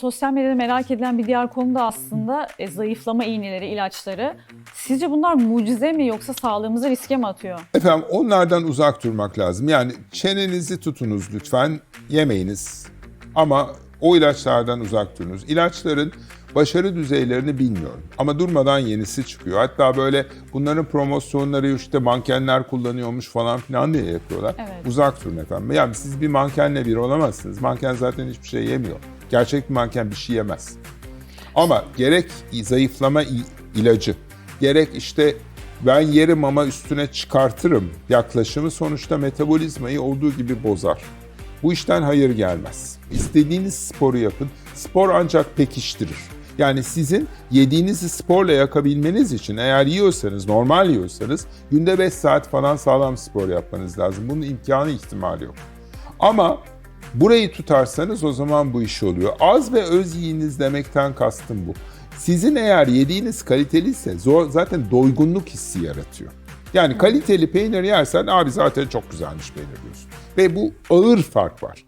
sosyal medyada merak edilen bir diğer konu da aslında e, zayıflama iğneleri, ilaçları. Sizce bunlar mucize mi yoksa sağlığımızı riske mi atıyor? Efendim onlardan uzak durmak lazım. Yani çenenizi tutunuz lütfen, yemeyiniz. Ama o ilaçlardan uzak durunuz. İlaçların başarı düzeylerini bilmiyorum. Ama durmadan yenisi çıkıyor. Hatta böyle bunların promosyonları işte mankenler kullanıyormuş falan filan diye yapıyorlar. Evet. Uzak durun efendim. Yani siz bir mankenle bir olamazsınız. Manken zaten hiçbir şey yemiyor. Gerçek bir manken bir şey yemez. Ama gerek zayıflama ilacı, gerek işte ben yerim ama üstüne çıkartırım yaklaşımı sonuçta metabolizmayı olduğu gibi bozar. Bu işten hayır gelmez. İstediğiniz sporu yapın. Spor ancak pekiştirir. Yani sizin yediğinizi sporla yakabilmeniz için eğer yiyorsanız, normal yiyorsanız günde 5 saat falan sağlam spor yapmanız lazım. Bunun imkanı ihtimali yok. Ama burayı tutarsanız o zaman bu iş oluyor. Az ve öz yiyiniz demekten kastım bu. Sizin eğer yediğiniz kaliteliyse zor, zaten doygunluk hissi yaratıyor. Yani kaliteli peynir yersen abi zaten çok güzelmiş peynir diyorsun. Ve bu ağır fark var.